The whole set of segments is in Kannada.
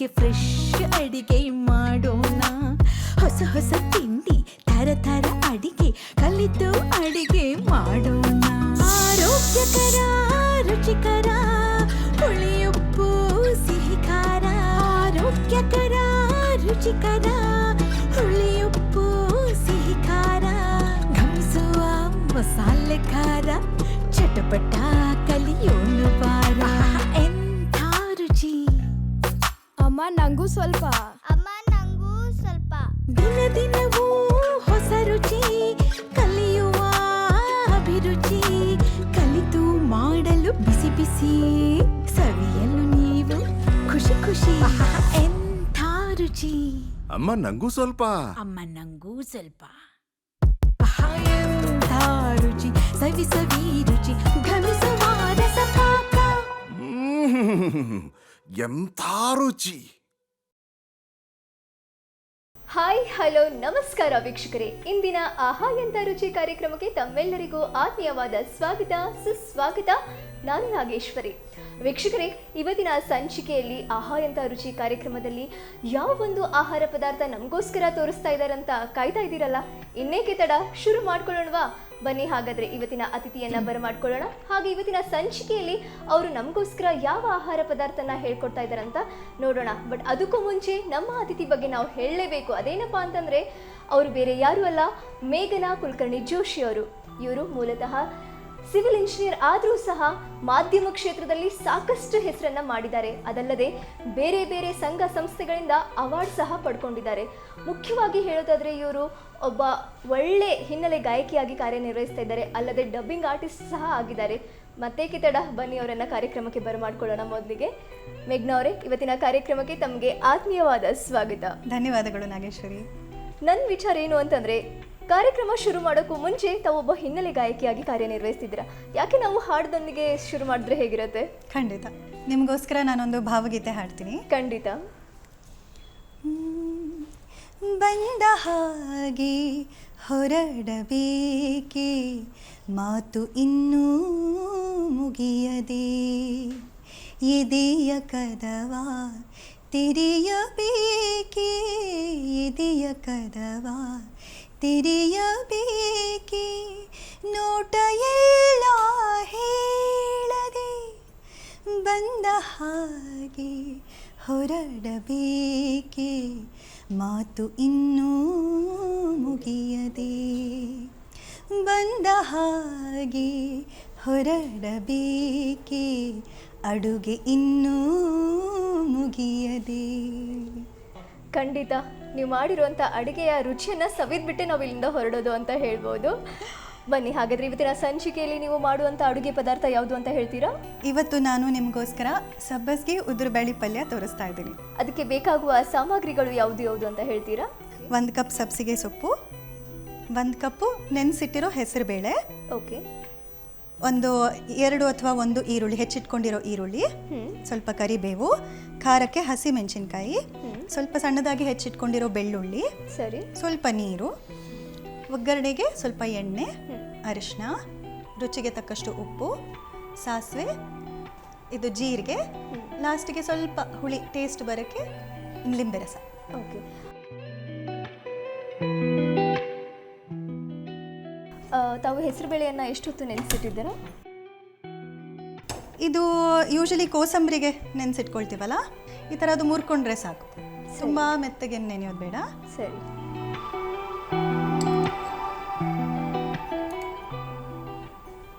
ಆರೋಗ್ಯಕ್ಕೆ ಫ್ರೆಶ್ ಅಡಿಗೆ ಮಾಡೋಣ. ಹೊಸ ಹೊಸ ತಿಂಡಿ ತರ ತರ ಅಡಿಗೆ, ಕಲಿತು ಅಡಿಗೆ ಮಾಡೋಣ. ಆರೋಗ್ಯಕರ, ರುಚಿಕರ, ಹುಳಿಯುಪ್ಪು ಸಿಹಿ ಖಾರ ಆರೋಗ್ಯಕರ, ರುಚಿಕರ, ಹುಳಿಯುಪ್ಪು ಸಿಹಿ ಖಾರ ಘಮಿಸುವ ಮಸಾಲೆ ಖಾರ, ಚಟಪಟ ನಂಗೂ ಸ್ವಲ್ಪ ಅಮ್ಮ ನಂಗೂ ಸ್ವಲ್ಪ ದಿನ ದಿನವೂ ಹೊಸ ರುಚಿ ಕಲಿಯುವ ಅಭಿರುಚಿ ಕಲಿತು ಮಾಡಲು ಬಿಸಿ ಬಿಸಿ ಸವಿಯಲು ನೀವು ಖುಷಿ ಖುಷಿ ಎಂಥ ರುಚಿ ಅಮ್ಮ ನಂಗೂ ಸ್ವಲ್ಪ ಅಮ್ಮ ನಂಗೂ ಸ್ವಲ್ಪ ಆಹಾ, ಎಂಥ ರುಚಿ ಸವಿ ಸವಿ ರುಚಿ ಘಮಿಸುವ ರಸಪಾಕ ಮ್ಮ್. ಎಂಥ ರುಚಿ ಹಾಯ್ ಹಲೋ ನಮಸ್ಕಾರ ವೀಕ್ಷಕರೇ. ಇಂದಿನ ಆಹಾ ಎಂತ ರುಚಿ ಕಾರ್ಯಕ್ರಮಕ್ಕೆ ತಮ್ಮೆಲ್ಲರಿಗೂ ಆತ್ಮೀಯವಾದ ಸ್ವಾಗತ, ಸುಸ್ವಾಗತ. ನಾನು ನಾಗೇಶ್ವರಿ. ವೀಕ್ಷಕರೇ, ಇವತ್ತಿನ ಸಂಚಿಕೆಯಲ್ಲಿ ಆಹಾ ಎಂತ ರುಚಿ ಕಾರ್ಯಕ್ರಮದಲ್ಲಿ ಯಾವ ಒಂದು ಆಹಾರ ಪದಾರ್ಥ ನಮಗೋಸ್ಕರ ತೋರಿಸ್ತಾ ಇದ್ದಾರಂತ ಕಾಯ್ತಾ ಇದ್ದೀರಲ್ಲ? ಇನ್ನೇಕೆ ತಡ? ಶುರು ಮಾಡ್ಕೊಳ್ಳೋಣವಾ. ಬನ್ನಿ ಹಾಗಾದ್ರೆ ಇವತ್ತಿನ ಅತಿಥಿಯನ್ನ ಬರಮಾಡ್ಕೊಳ್ಳೋಣ ಹಾಗೆ ಇವತ್ತಿನ ಸಂಚಿಕೆಯಲ್ಲಿ ಅವರು ನಮಗೋಸ್ಕರ ಯಾವ ಆಹಾರ ಪದಾರ್ಥನ ಹೇಳ್ಕೊಡ್ತಾ ಇದ್ದಾರಂತ ನೋಡೋಣ. ಬಟ್ ಅದಕ್ಕೂ ಮುಂಚೆ ನಮ್ಮ ಅತಿಥಿ ಬಗ್ಗೆ ನಾವು ಹೇಳಲೇಬೇಕು. ಅದೇನಪ್ಪ ಅಂತಂದ್ರೆ, ಅವರು ಬೇರೆ ಯಾರು ಅಲ್ಲ, ಮೇಘನಾ ಕುಲಕರ್ಣಿ ಜೋಶಿ ಅವರು. ಇವರು ಮೂಲತಃ ಸಿವಿಲ್ ಇಂಜಿನಿಯರ್ ಆದರೂ ಸಹ ಮಾಧ್ಯಮ ಕ್ಷೇತ್ರದಲ್ಲಿ ಸಾಕಷ್ಟು ಹೆಸರನ್ನ ಮಾಡಿದ್ದಾರೆ. ಅದಲ್ಲದೆ ಬೇರೆ ಬೇರೆ ಸಂಘ ಸಂಸ್ಥೆಗಳಿಂದ ಅವಾರ್ಡ್ ಸಹ ಪಡ್ಕೊಂಡಿದ್ದಾರೆ. ಮುಖ್ಯವಾಗಿ ಹೇಳೋದಾದ್ರೆ ಇವರು ಒಬ್ಬ ಒಳ್ಳೆ ಹಿನ್ನೆಲೆ ಗಾಯಕಿಯಾಗಿ ಕಾರ್ಯನಿರ್ವಹಿಸ್ತಾ ಇದ್ದಾರೆ. ಅಲ್ಲದೆ ಡಬ್ಬಿಂಗ್ ಆರ್ಟಿಸ್ಟ್ ಸಹ ಆಗಿದ್ದಾರೆ. ಮತ್ತೇಕೆ ತಡ? ಬನ್ನಿ ಅವರನ್ನ ಕಾರ್ಯಕ್ರಮಕ್ಕೆ ಬರಮಾಡ್ಕೊಳ್ಳೋಣ ಮೊದಲಿಗೆ. ಮೇಘ್ನಾ ಅವರೇ ಇವತ್ತಿನ ಕಾರ್ಯಕ್ರಮಕ್ಕೆ ತಮಗೆ ಆತ್ಮೀಯವಾದ ಸ್ವಾಗತ. ಧನ್ಯವಾದಗಳು ನಾಗೇಶ್ವರಿ. ನನ್ನ ವಿಚಾರ ಏನು ಅಂತಂದ್ರೆ ಕಾರ್ಯಕ್ರಮ ಶುರು ಮಾಡೋಕ್ಕೂ ಮುಂಚೆ ತಾವೊಬ್ಬ ಒಬ್ಬ ಹಿನ್ನೆಲೆ ಗಾಯಕಿಯಾಗಿ ಕಾರ್ಯನಿರ್ವಹಿಸ್ತಿದ್ದೀರಾ? ಯಾಕೆ ನಾವು ಹಾಡದೊಂದಿಗೆ ಶುರು ಮಾಡಿದ್ರೆ ಹೇಗಿರುತ್ತೆ? ಖಂಡಿತ. ನಿಮಗೋಸ್ಕರ ನಾನೊಂದು ಭಾವಗೀತೆ ಹಾಡ್ತೀನಿ. ಖಂಡಿತ. ಬಂದ ಹಾಗೆ ಹೊರಡಬೇಕೆ? ಮಾತು ಇನ್ನೂ ಮುಗಿಯದೆ? ಎದೆಯ ಕದವ ತಿರಿಯಬೇಕೆ? ಎದೆಯ ಕದವ ತೆರೆಯಬೇಕೆ? ನೋಟ ಎಲ್ಲ ಹೇಳದೆ ಬಂದ ಹಾಗೆ ಹೊರಡಬೇಕೆ? ಮಾತು ಇನ್ನೂ ಮುಗಿಯದೆ ಬಂದ ಹಾಗೆ ಹೊರಡಬೇಕೆ? ಅಡುಗೆ ಇನ್ನೂ ಮುಗಿಯದೆ. ಖಂಡಿತ. ನೀವು ಮಾಡಿರುವಂಥ ಅಡುಗೆಯ ರುಚಿಯನ್ನು ಸವಿದ್ಬಿಟ್ಟೆ ನಾವು ಇಲ್ಲಿಂದ ಹೊರಡೋದು ಅಂತ ಹೇಳ್ಬೋದು. ಬನ್ನಿ ಹಾಗಾದ್ರೆ ಇವತ್ತಿನ ಸಂಚಿಕೆಯಲ್ಲಿ ನೀವು ಮಾಡುವಂಥ ಅಡುಗೆ ಪದಾರ್ಥ ಯಾವುದು ಅಂತ ಹೇಳ್ತೀರಾ? ಇವತ್ತು ನಾನು ನಿಮಗೋಸ್ಕರ ಸಬ್ಬಸ್ಗೆ ಉದುರು ಬೇಳೆ ಪಲ್ಯ ತೋರಿಸ್ತಾ ಇದ್ದೀನಿ. ಅದಕ್ಕೆ ಬೇಕಾಗುವ ಸಾಮಗ್ರಿಗಳು ಯಾವುದು ಯಾವುದು ಅಂತ ಹೇಳ್ತೀರಾ? ಒಂದು ಕಪ್ ಸಬ್ಸಿಗೆ ಸೊಪ್ಪು ಒಂದು ಕಪ್ಪು ನೆನೆಸಿಟ್ಟಿರೋ ಹೆಸರು ಬೇಳೆ ಓಕೆ. ಒಂದು ಎರಡು ಅಥವಾ ಒಂದು ಈರುಳ್ಳಿ ಹೆಚ್ಚಿಟ್ಕೊಂಡಿರೋ ಈರುಳ್ಳಿ ಸ್ವಲ್ಪ ಕರಿಬೇವು ಖಾರಕ್ಕೆ ಹಸಿ ಮೆಣಸಿನ್ಕಾಯಿ ಸ್ವಲ್ಪ ಸಣ್ಣದಾಗಿ ಹೆಚ್ಚಿಟ್ಕೊಂಡಿರೋ ಬೆಳ್ಳುಳ್ಳಿ ಸರಿ. ಸ್ವಲ್ಪ ನೀರು ಒಗ್ಗರಣೆಗೆ ಸ್ವಲ್ಪ ಎಣ್ಣೆ. ಅರಿಶಿನ ರುಚಿಗೆ ತಕ್ಕಷ್ಟು ಉಪ್ಪು ಸಾಸಿವೆ ಇದು ಜೀರಿಗೆ ಲಾಸ್ಟಿಗೆ ಸ್ವಲ್ಪ ಹುಳಿ ಟೇಸ್ಟ್ ಬರೋಕ್ಕೆ ಲಿಂಬೆ ರಸ. ಓಕೆ ತಾವು ಹೆಸರುಬೇಳೆಯನ್ನು ಎಷ್ಟೊತ್ತು ನೆನೆಸಿಟ್ಟಿದ್ದೀರಾ? ಇದು ಯೂಶಲಿ ಕೋಸಂಬರಿಗೆ ನೆನೆಸಿಟ್ಕೊಳ್ತೀವಲ್ಲ? ಈ ಥರ ಅದು ಮುರ್ಕೊಂಡ್ರೆ ಸಾಕು. ತುಂಬ ಮೆತ್ತಗೆ ನೆನೆಯೋದು ಬೇಡ. ಸರಿ.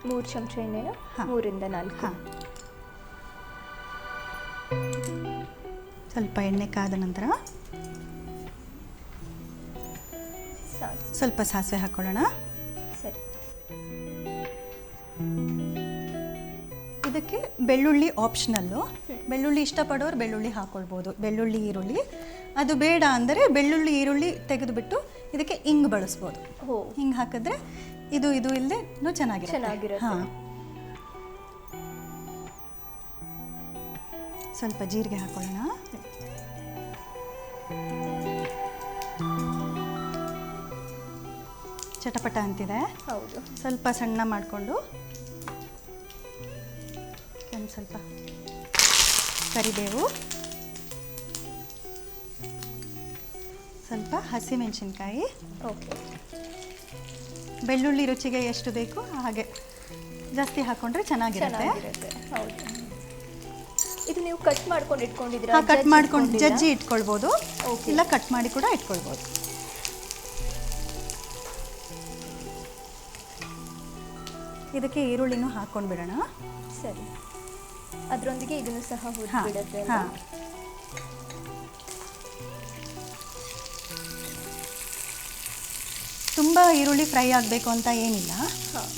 ಮೂರು ಚಮಚ ಎಣ್ಣೆ. ಮೂರಿಂದ ನಾಲ್ಕು. ಹಾಂ. ಸ್ವಲ್ಪ ಎಣ್ಣೆ ಕಾದ ನಂತರ ಸ್ವಲ್ಪ ಸಾಸಿವೆ ಹಾಕ್ಕೊಳ್ಳೋಣ ಇದಕ್ಕೆ ಬೆಳ್ಳುಳ್ಳಿ ಆಪ್ಷನಲ್ಲು ಬೆಳ್ಳುಳ್ಳಿ ಇಷ್ಟಪಡೋರು ಬೆಳ್ಳುಳ್ಳಿ ಹಾಕ್ಕೊಳ್ಬೋದು ಬೆಳ್ಳುಳ್ಳಿ ಈರುಳ್ಳಿ. ಅದು ಬೇಡ ಅಂದರೆ ಬೆಳ್ಳುಳ್ಳಿ ಈರುಳ್ಳಿ ತೆಗೆದುಬಿಟ್ಟು ಇದಕ್ಕೆ ಹಿಂಗ್ ಬಳಸ್ಬೋದು. ಹಿಂಗೆ ಹಾಕಿದ್ರೆ ಇದು ಇದು ಇಲ್ಲದೆ ಚೆನ್ನಾಗಿರುತ್ತೆ. ಚೆನ್ನಾಗಿರುತ್ತೆ. ಹಾಂ. ಸ್ವಲ್ಪ ಜೀರಿಗೆ ಹಾಕೊಳ್ಳೋಣ. ಚಟಪಟ ಅಂತಿದೆ. ಹೌದು. ಸ್ವಲ್ಪ ಸಣ್ಣ ಮಾಡಿಕೊಂಡು ಒಂದು ಸ್ವಲ್ಪ ಕರಿಬೇವು ಸ್ವಲ್ಪ ಹಸಿಮೆಣಸಿನ್ಕಾಯಿ. ಓಕೆ. ಬೆಳ್ಳುಳ್ಳಿ ರುಚಿಗೆ ಎಷ್ಟು ಬೇಕು ಹಾಗೆ ಜಾಸ್ತಿ ಹಾಕೊಂಡ್ರೆ ಚೆನ್ನಾಗಿರುತ್ತೆ. ಹೌದು. ಇದು ನೀವು ಕಟ್ ಮಾಡ್ಕೊಂಡು ಇಟ್ಕೊಂಡಿದ್ದೀರಾ? ಹಾಂ ಕಟ್ ಮಾಡ್ಕೊಂಡು ಜಜ್ಜಿ ಇಟ್ಕೊಳ್ಬೋದು. ಇಲ್ಲ ಕಟ್ ಮಾಡಿ ಕೂಡ ಇಟ್ಕೊಳ್ಬೋದು. ಇದಕ್ಕೆ ಈರುಳ್ಳಿನೂ ಹಾಕೊಂಡು ಬಿಡೋಣ ಸರಿ. ಅದರೊಂದಿಗೆ ಇದನ್ನು ಸಹ ಹುರಿದ್ಬಿಡುತ್ತೆ ಹಾಂ ತುಂಬ ಈರುಳ್ಳಿ ಫ್ರೈ ಆಗಬೇಕು ಅಂತ ಏನಿಲ್ಲ. ಹಾಂ.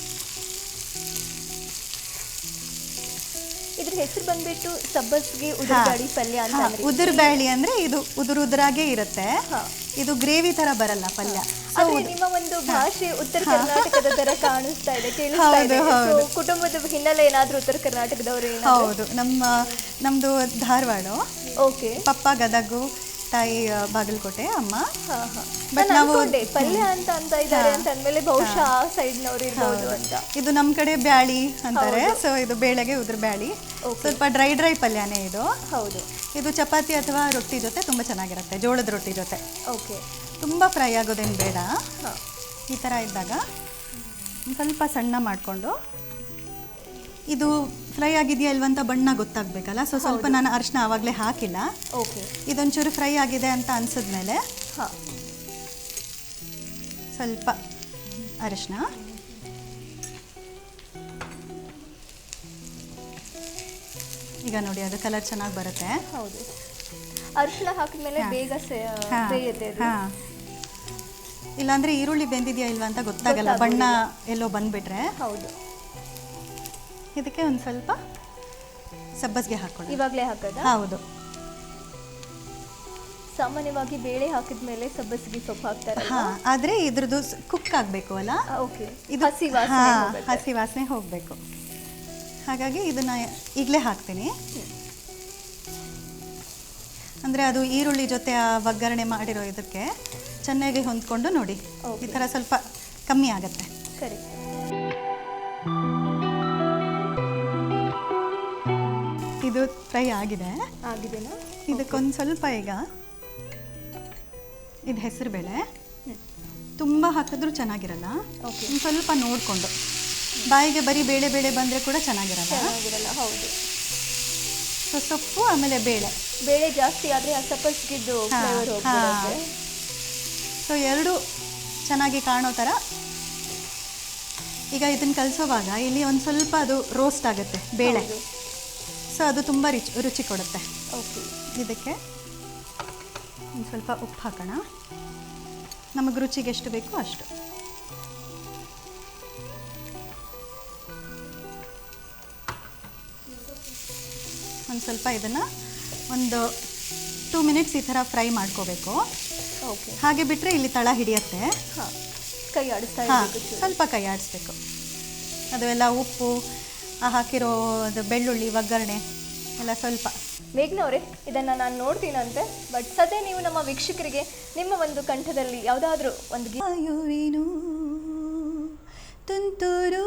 ಇದ್ರ ಹೆಸರು ಬಂದ್ಬಿಟ್ಟು ಸಬ್ಬಸ್ಗೆ ಉದುರುಬಾಳಿ ಪಲ್ಯ ಅಂತ ಅಂದ್ರೆ ಉದುರು ಬ್ಯಾಳಿ ಅಂದರೆ ಇದು ಉದುರು ಉದುರಾಗೇ ಇರುತ್ತೆ. ಹಾ. ಇದು ಗ್ರೇವಿ ಥರ ಬರಲ್ಲ ಪಲ್ಯ. ನಿಮ್ಮ ಒಂದು ಭಾಷೆ ಉತ್ತರ ಕರ್ನಾಟಕದ ತರ ಕಾಣಿಸ್ತಾ ಇದೆ. ಕೇಳಿಸ್ತಾ ಇದೆ. So, ಕುಟುಂಬದ ಹಿನ್ನೆಲೆ ಏನಾದ್ರೂ ಉತ್ತರ ಕರ್ನಾಟಕದವರು ಹೌದು. ನಮ್ಮ ನಮ್ದು ಧಾರವಾಡ. ಓಕೆ. ಪಪ್ಪ ಗದಗು ತಾಯಿ ಆ, ಬಾಗಲಕೋಟೆ ಅಮ್ಮ. But ನಾನು ನಾವು- ಅನ್ಕೊಂಡೆ ಪಲ್ಯ ಅಂತ ಅಂತ ಇದ್ದಾರೆ ಅಂತ ಅಂದ್ಮೇಲೆ ಬಹುಶಃ ಆ ಇರ್ಬೋದು ಅಂತ. ಇದು ನಮ್ಮ ಕಡೆ ಬ್ಯಾಳಿ ಅಂತಾರೆ. ಸೊ ಇದು ಬೇಳೆಗೆ ಉದ್ರ ಬ್ಯಾಳಿ. ಸ್ವಲ್ಪ ಡ್ರೈ ಡ್ರೈ ಪಲ್ಯನೇ ಇದು. ಹೌದು. ಇದು ಚಪಾತಿ ಅಥವಾ ರೊಟ್ಟಿ ಜೊತೆ ತುಂಬಾ ಚೆನ್ನಾಗಿರುತ್ತೆ. ಜೋಳದ ರೊಟ್ಟಿ ಜೊತೆ. ಓಕೆ. ತುಂಬ ಫ್ರೈ ಆಗೋದೇನು ಬೇಡ. ಈ ಥರ ಇದ್ದಾಗ ಸ್ವಲ್ಪ ಸಣ್ಣ ಮಾಡಿಕೊಂಡು ಇದು ಫ್ರೈ ಆಗಿದೆಯಾ ಇಲ್ವಂತ ಬಣ್ಣ ಗೊತ್ತಾಗಬೇಕಲ್ಲ? ಸೊ ಸ್ವಲ್ಪ ನಾನು ಅರಿಶಿನ ಆವಾಗಲೇ ಹಾಕಿಲ್ಲ. ಓಕೆ ಇದೊಂಚೂರು ಫ್ರೈ ಆಗಿದೆ ಅಂತ ಅನ್ಸಿದ್ಮೇಲೆ ಹಾಂ. ಸ್ವಲ್ಪ ಅರಿಶಿನ. ಈಗ ನೋಡಿ ಅದು ಕಲರ್ ಚೆನ್ನಾಗಿ ಬರುತ್ತೆ. ಹೌದು. ಅರಿಶಿನ ಹಾಕಿದ್ಮೇಲೆ ಮೇಲೆ ಬೇಗ ಹಾ. ಇಲ್ಲಾಂದ್ರೆ ಈರುಳ್ಳಿ ಬೆಂದಿದೆಯಾ ಇಲ್ವಾ ಅಂತ ಗೊತ್ತಾಗಲ್ಲ. ಬಣ್ಣ ಎಲ್ಲೋ ಬಂದ್ಬಿಟ್ರೆ. ಹೌದು. ಇದಕ್ಕೆ ಒಂದು ಸ್ವಲ್ಪ ಸಬ್ಬಸ್ಗೆ ಹಾಕೊಳ್ಳಿ ಇವಾಗ್ಲೇ ಹಾಕೋದು? ಹೌದು. ಸಾಮಾನ್ಯವಾಗಿ ಬೇಳೆ ಹಾಕಿದ್ಮೇಲೆ ಸಬ್ಬಸಿಗೆ ಸೊಪ್ಪು ಹಾಕ್ತಾರೆ ಹಾ ಆದ್ರೆ ಇದ್ರದ್ದು ಕುಕ್ ಆಗಬೇಕು ಅಲ್ಲ? ಓಕೆ ಇದು ಹಸಿ ವಾಸನೆ ಹಸಿ ವಾಸನೆ ಹೋಗಬೇಕು. ಹಾಗಾಗಿ ಇದನ್ನ ಈಗಲೇ ಹಾಕ್ತೀನಿ. ಅಂದರೆ ಅದು ಈರುಳ್ಳಿ ಜೊತೆ ಆ ಒಗ್ಗರಣೆ ಮಾಡಿರೋ ಇದಕ್ಕೆ ಚೆನ್ನಾಗಿ ಹೊಂದ್ಕೊಂಡು ನೋಡಿ. ಈ. ಥರ ಸ್ವಲ್ಪ ಕಮ್ಮಿ ಆಗುತ್ತೆ. ಸರಿ. ಇದು ಫ್ರೈ ಆಗಿದೆ. ಇದಕ್ಕೊಂದು ಸ್ವಲ್ಪ ಈಗ ಇದು ಹೆಸರುಬೇಳೆ. ತುಂಬ ಹಾಕಿದ್ರೂ ಚೆನ್ನಾಗಿರಲ್ಲ. ಒಂದು ಸ್ವಲ್ಪ ನೋಡಿಕೊಂಡು. ಬಾಯಿಗೆ ಬರೀ ಬೇಳೆ ಬೇಳೆ ಬಂದರೆ ಕೂಡ ಚೆನ್ನಾಗಿರಲ್ಲ. ಚೆನ್ನಾಗಿರಲ್ಲ ಹೌದು. ಸೊ ಸೊಪ್ಪು ಆಮೇಲೆ ಬೇಳೆ. ಬೇಳೆ ಜಾಸ್ತಿ ಆದರೆ ಆ ಸಬ್ಬಸ್ಗಿದ್ದು ಹಾ, ಫ್ಲೇವರ್. ಸೊ ಎರಡು ಚೆನ್ನಾಗಿ ಕಾಣೋ ಥರ. ಈಗ ಇದನ್ನು ಕಲಿಸೋವಾಗ ಇಲ್ಲಿ ಒಂದು ಸ್ವಲ್ಪ ಅದು ರೋಸ್ಟ್ ಆಗುತ್ತೆ ಬೇಳೆ. ಸೊ ಅದು ತುಂಬ ರುಚಿ ರುಚಿ ಕೊಡುತ್ತೆ. ಓಕೆ. ಇದಕ್ಕೆ ಒಂದು ಸ್ವಲ್ಪ ಉಪ್ಪು ಹಾಕೋಣ. ನಮಗೆ ರುಚಿಗೆ ಎಷ್ಟು ಬೇಕೋ ಅಷ್ಟು. ಒಂದು ಸ್ವಲ್ಪ ಇದನ್ನು ಒಂದು ಟೂ ಮಿನಿಟ್ಸ್ ಈ ಥರ ಫ್ರೈ ಮಾಡ್ಕೋಬೇಕು. ಹಾಗೆ ಬಿಟ್ಟರೆ ಇಲ್ಲಿ ತಳ ಹಿಡಿಯತ್ತೆ. ಕೈ ಆಡಿಸ್ತಾ ಹಾಂ ಸ್ವಲ್ಪ ಕೈ ಆಡಿಸ್ಬೇಕು. ಅದು ಎಲ್ಲ ಉಪ್ಪು ಆ ಹಾಕಿರೋ ಅದು ಬೆಳ್ಳುಳ್ಳಿ ಒಗ್ಗರಣೆ ಎಲ್ಲ ಸ್ವಲ್ಪ. ಮೇಘ್ನವ್ರೆ ಇದನ್ನ ನಾನು ನೋಡ್ತೀನಂತೆ ಬಟ್ ಸದ್ಯ ನೀವು ನಮ್ಮ ವೀಕ್ಷಕರಿಗೆ ನಿಮ್ಮ ಒಂದು ಕಂಠದಲ್ಲಿ ಯಾವುದಾದ್ರೂ ಒಂದು ಗಾಯುವಿನು ತುಂತುರು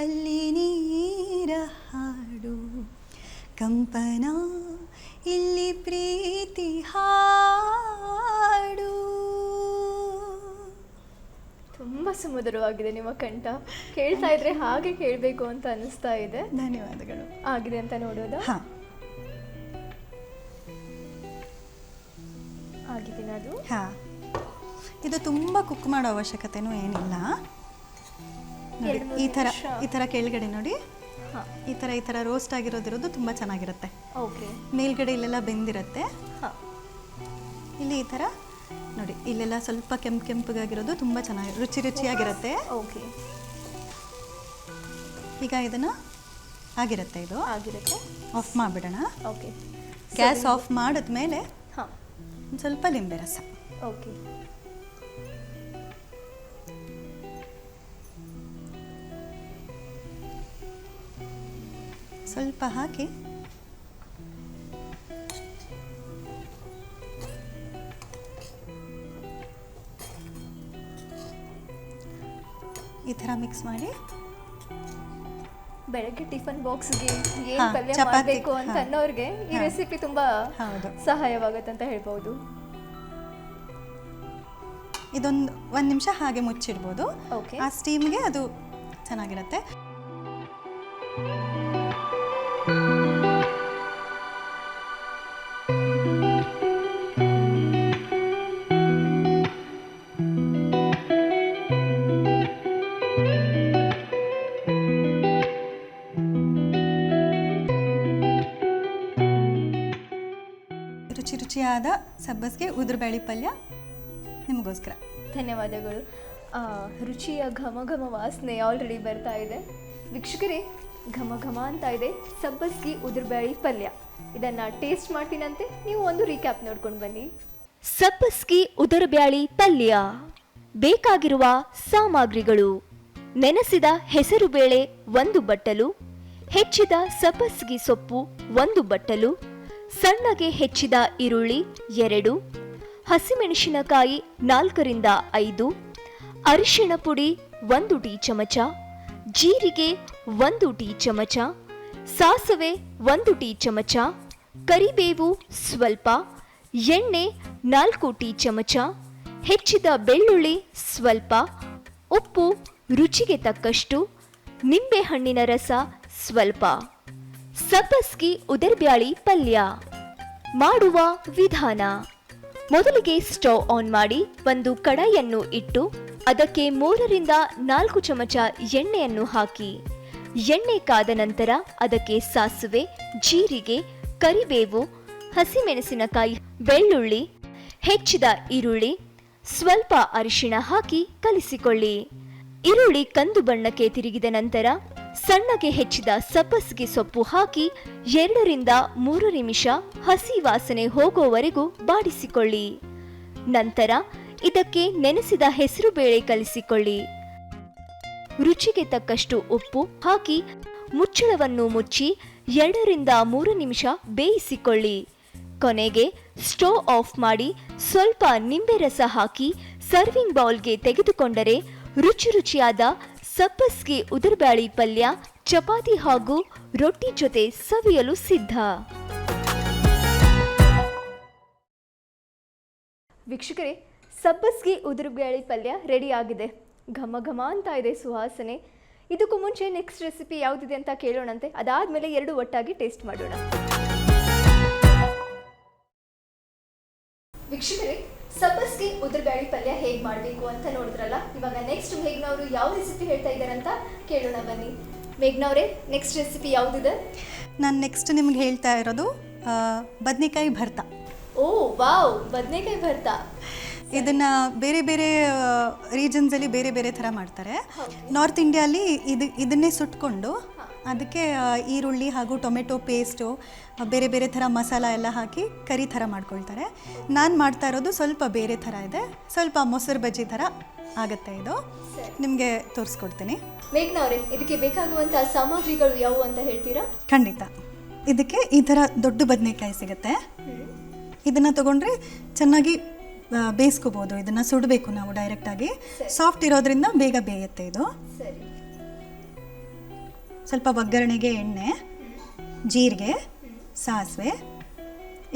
ಅಲ್ಲಿ ನೀರ ಹಾಡು ಕಂಪನ ಇಲ್ಲಿ ಪ್ರೀತಿ ಹಾಡು. ತುಂಬ ಸುಮಧುರವಾಗಿದೆ ನಿಮ್ಮ ಕಂಠ. ಕೇಳ್ತಾ ಇದ್ರೆ ಹಾಗೆ ಕೇಳಬೇಕು ಅಂತ ಅನಿಸ್ತಾ ಇದೆ. ಧನ್ಯವಾದಗಳು. ಆಗಿದೆ ಅಂತ ನೋಡೋದು? ಹಾಂ. ಅದು? ಹಾಂ. ಇದು ತುಂಬ ಕುಕ್ ಮಾಡೋ ಅವಶ್ಯಕತೆನೂ ಏನಿಲ್ಲ. ನೋಡಿ ಈ ಥರ ಈ ಥರ ಕೆಳಗಡೆ ನೋಡಿ. ಈ ಥರ ಈ ಥರ ರೋಸ್ಟ್ ಆಗಿರೋದಿರೋದು ತುಂಬ ಚೆನ್ನಾಗಿರುತ್ತೆ. ಓಕೆ ಮೇಲ್ಗಡೆ ಇಲ್ಲೆಲ್ಲ ಬೆಂದಿರುತ್ತೆ. ಹಾಂ. ಇಲ್ಲಿ ಈ ಥರ ನೋಡಿ ಇಲ್ಲೆಲ್ಲ ಸ್ವಲ್ಪ ಕೆಂಪು ಕೆಂಪಗಾಗಿರೋದು ತುಂಬ ಚೆನ್ನಾಗಿ ರುಚಿ ರುಚಿಯಾಗಿರುತ್ತೆ. ಓಕೆ ಈಗ ಇದನ್ನು ಆಗಿರುತ್ತೆ ಇದು. ಆಗಿರುತ್ತೆ. ಆಫ್ ಮಾಡಿಬಿಡೋಣ. ಓಕೆ ಗ್ಯಾಸ್ ಆಫ್ ಮಾಡಿದ್ಮೇಲೆ ಹಾಂ. ಒಂದು ಸ್ವಲ್ಪ ಲಿಂಬೆ ರಸ. ಓಕೆ ಸ್ವಲ್ಪ ಹಾಕಿ. ಈ ಥರ ಮಿಕ್ಸ್ ಮಾಡಿ. ಬೆಳಗ್ಗೆ ಟಿಫನ್ ಬಾಕ್ಸ್ಗೆ ಏನ್ ಪಲ್ಯ ಮಾಡಬೇಕು ಅಂತ ಅನ್ನೋರಿಗೆ ಈ ರೆಸಿಪಿ ತುಂಬಾ ಹೌದು. ಸಹಾಯವಾಗುತ್ತೆ ಅಂತ ಹೇಳ್ಬೋದು. ಇದೊಂದು ಒಂದು ನಿಮಿಷ ಹಾಗೆ ಮುಚ್ಚಿಡ್ಬೋದು. ಆ ಸ್ಟೀಮ್ಗೆ ಅದು ಚೆನ್ನಾಗಿರುತ್ತೆ. ರುಚಿಯಾದ ಸಬ್ಬಸ್ಗೆ ಉದುರುಬೇಳೆ ಪಲ್ಯ ನಿಮಗೋಸ್ಕರ. ಧನ್ಯವಾದಗಳು. ಆ, ರುಚಿಯ ಘಮ ಘಮ ವಾಸನೆ ಆಲ್ರೆಡಿ ಬರ್ತಾ ಇದೆ. ವೀಕ್ಷಕರೇ ಘಮ ಘಮ ಅಂತ ಇದೆ. ಸಬ್ಬಸ್ಗಿ ಉದುರ್ಬೇಳಿ ಪಲ್ಯ. ಇದನ್ನು ಟೇಸ್ಟ್ ಮಾಡ್ತೀನಂತೆ. ನೀವು ಒಂದು ರೀಕ್ಯಾಪ್ ನೋಡ್ಕೊಂಡು ಬನ್ನಿ. ಸಬ್ಬಸ್ಗಿ ಉದುರುಬ್ಯಾಳಿ ಪಲ್ಯ. ಬೇಕಾಗಿರುವ ಸಾಮಗ್ರಿಗಳು. ನೆನೆಸಿದ ಹೆಸರುಬೇಳೆ ಒಂದು ಬಟ್ಟಲು. ಹೆಚ್ಚಿದ ಸಬ್ಬಸ್ಗಿ ಸೊಪ್ಪು ಒಂದು ಬಟ್ಟಲು. ಸಣ್ಣಗೆ ಹೆಚ್ಚಿದ ಈರುಳ್ಳಿ ಎರಡು, ಹಸಿಮೆಣಸಿನಕಾಯಿ ನಾಲ್ಕರಿಂದ ಐದು ಅರಿಶಿಣ ಪುಡಿ ಒಂದು ಟೀ ಚಮಚ, ಜೀರಿಗೆ ಒಂದು ಟೀ ಚಮಚ, ಸಾಸಿವೆ ಒಂದು ಟೀ ಚಮಚ, ಕರಿಬೇವು ಸ್ವಲ್ಪ, ಎಣ್ಣೆ ನಾಲ್ಕು ಟೀ ಚಮಚ, ಹೆಚ್ಚಿದ ಬೆಳ್ಳುಳ್ಳಿ ಸ್ವಲ್ಪ, ಉಪ್ಪು ರುಚಿಗೆ ತಕ್ಕಷ್ಟು, ನಿಂಬೆಹಣ್ಣಿನ ರಸ ಸ್ವಲ್ಪ. ಸಬ್ಬಸ್ಗಿ ಉದರ್ಬ್ಯಾಳಿ ಪಲ್ಯ ಮಾಡುವ ವಿಧಾನ. ಮೊದಲಿಗೆ ಸ್ಟವ್ ಆನ್ ಮಾಡಿ ಒಂದು ಕಡಾಯಿಯನ್ನು ಇಟ್ಟು ಅದಕ್ಕೆ ಮೂರರಿಂದ ನಾಲ್ಕು ಚಮಚ ಎಣ್ಣೆಯನ್ನು ಹಾಕಿ. ಎಣ್ಣೆ ಕಾದ ನಂತರ ಅದಕ್ಕೆ ಸಾಸಿವೆ, ಜೀರಿಗೆ, ಕರಿಬೇವು, ಹಸಿಮೆಣಸಿನಕಾಯಿ, ಬೆಳ್ಳುಳ್ಳಿ, ಹೆಚ್ಚಿದ ಈರುಳ್ಳಿ, ಸ್ವಲ್ಪ ಅರಿಶಿಣ ಹಾಕಿ ಕಲಿಸಿಕೊಳ್ಳಿ. ಈರುಳ್ಳಿ ಕಂದು ಬಣ್ಣಕ್ಕೆ ತಿರುಗಿದ ನಂತರ ಸಣ್ಣಗೆ ಹೆಚ್ಚಿದ ಸಬ್ಬಸಿಗೆ ಸೊಪ್ಪು ಹಾಕಿ ಎರಡರಿಂದ ಮೂರು ನಿಮಿಷ ಹಸಿ ವಾಸನೆ ಹೋಗುವವರೆಗೂ ಬಾಡಿಸಿಕೊಳ್ಳಿ. ನಂತರ ಇದಕ್ಕೆ ನೆನೆಸಿದ ಹೆಸರು ಬೇಳೆ ಕಲಿಸಿಕೊಳ್ಳಿ. ರುಚಿಗೆ ತಕ್ಕಷ್ಟು ಉಪ್ಪು ಹಾಕಿ ಮುಚ್ಚಳವನ್ನು ಮುಚ್ಚಿ ಎರಡರಿಂದ ಮೂರು ನಿಮಿಷ ಬೇಯಿಸಿಕೊಳ್ಳಿ. ಕೊನೆಗೆ ಸ್ಟೋವ್ ಆಫ್ ಮಾಡಿ ಸ್ವಲ್ಪ ನಿಂಬೆ ರಸ ಹಾಕಿ ಸರ್ವಿಂಗ್ ಬೌಲ್ಗೆ ತೆಗೆದುಕೊಂಡರೆ ರುಚಿ ರುಚಿಯಾದ ಸಬ್ಬಸ್ಗೆ ಉದುರ್ಬ್ಯಾಳಿ ಪಲ್ಯ, ಚಪಾತಿ ಹಾಗೂ ರೊಟ್ಟಿ ಜೊತೆ ಸವಿಯಲು ಸಿದ್ಧ. ವೀಕ್ಷಕರೇ, ಸಬ್ಬಸ್ಗೆ ಉದುರುಬ್ಯಾಳಿ ಪಲ್ಯ ರೆಡಿ ಆಗಿದೆ. ಘಮ ಘಮ ಅಂತ ಇದೆ ಸುವಾಸನೆ. ಇದಕ್ಕೂ ಮುಂಚೆ ನೆಕ್ಸ್ಟ್ ರೆಸಿಪಿ ಯಾವುದಿದೆ ಅಂತ ಕೇಳೋಣಂತೆ. ಅದಾದಮೇಲೆ ಎರಡು ಒಟ್ಟಾಗಿ ಟೇಸ್ಟ್ ಮಾಡೋಣ. ವೀಕ್ಷಕರೇ ಸಬ್ಬಸ್ಗೆ ಉದ್ರಗಾಳಿ ಪಲ್ಯ ಹೇಗೆ ಮಾಡಬೇಕು ಅಂತ ನೋಡಿದ್ರಲ್ಲ? ಇವಾಗ ನೆಕ್ಸ್ಟ್ ಮೇಘ್ನವರು ಯಾವ ರೆಸಿಪಿ ಹೇಳ್ತಾ ಇದ್ದಾರೆ ಅಂತ ಕೇಳೋಣ ಬನ್ನಿ. ಮೇಘ್ನವರೇ ನೆಕ್ಸ್ಟ್ ರೆಸಿಪಿ ಯಾವುದಿದೆ? ನಾನು ನೆಕ್ಸ್ಟ್ ನಿಮ್ಗೆ ಹೇಳ್ತಾ ಇರೋದು ಬದನೆಕಾಯಿ ಭರ್ತ. ಓ ವಾವ್ ಬದನೆಕಾಯಿ ಭರ್ತ. ಇದನ್ನು ಬೇರೆ ಬೇರೆ ರೀಜನ್ಸಲ್ಲಿ ಬೇರೆ ಬೇರೆ ಥರ ಮಾಡ್ತಾರೆ. ನಾರ್ತ್ ಇಂಡಿಯಲ್ಲಿ ಇದು ಇದನ್ನೇ ಸುಟ್ಕೊಂಡು ಅದಕ್ಕೆ ಈರುಳ್ಳಿ ಹಾಗೂ ಟೊಮೆಟೊ ಪೇಸ್ಟು ಬೇರೆ ಬೇರೆ ಥರ ಮಸಾಲ ಎಲ್ಲ ಹಾಕಿ ಕರಿ ಥರ ಮಾಡ್ಕೊಳ್ತಾರೆ. ನಾನು ಮಾಡ್ತಾ ಇರೋದು ಸ್ವಲ್ಪ ಬೇರೆ ಥರ ಇದೆ. ಸ್ವಲ್ಪ ಮೊಸರು ಬಜ್ಜಿ ಥರ ಆಗುತ್ತೆ ಇದು. ನಿಮಗೆ ತೋರಿಸ್ಕೊಡ್ತೀನಿ. ಮೇಘ್ನವರೇ ಇದಕ್ಕೆ ಬೇಕಾಗುವಂತಹ ಸಾಮಗ್ರಿಗಳು ಯಾವುವು ಅಂತ ಹೇಳ್ತೀರಾ? ಖಂಡಿತ. ಇದಕ್ಕೆ ಈ ಥರ ದೊಡ್ಡ ಬದನೆಕಾಯಿ ಸಿಗುತ್ತೆ. ಇದನ್ನು ತಗೊಂಡ್ರೆ ಚೆನ್ನಾಗಿ ಬೇಯಿಸ್ಕೋಬೋದು. ಇದನ್ನು ಸುಡಬೇಕು ನಾವು ಡೈರೆಕ್ಟಾಗಿ. ಸಾಫ್ಟ್ ಇರೋದ್ರಿಂದ ಬೇಗ ಬೇಯುತ್ತೆ ಇದು. ಸರಿ. ಸ್ವಲ್ಪ ಒಗ್ಗರಣೆಗೆ ಎಣ್ಣೆ, ಜೀರಿಗೆ, ಸಾಸಿವೆ,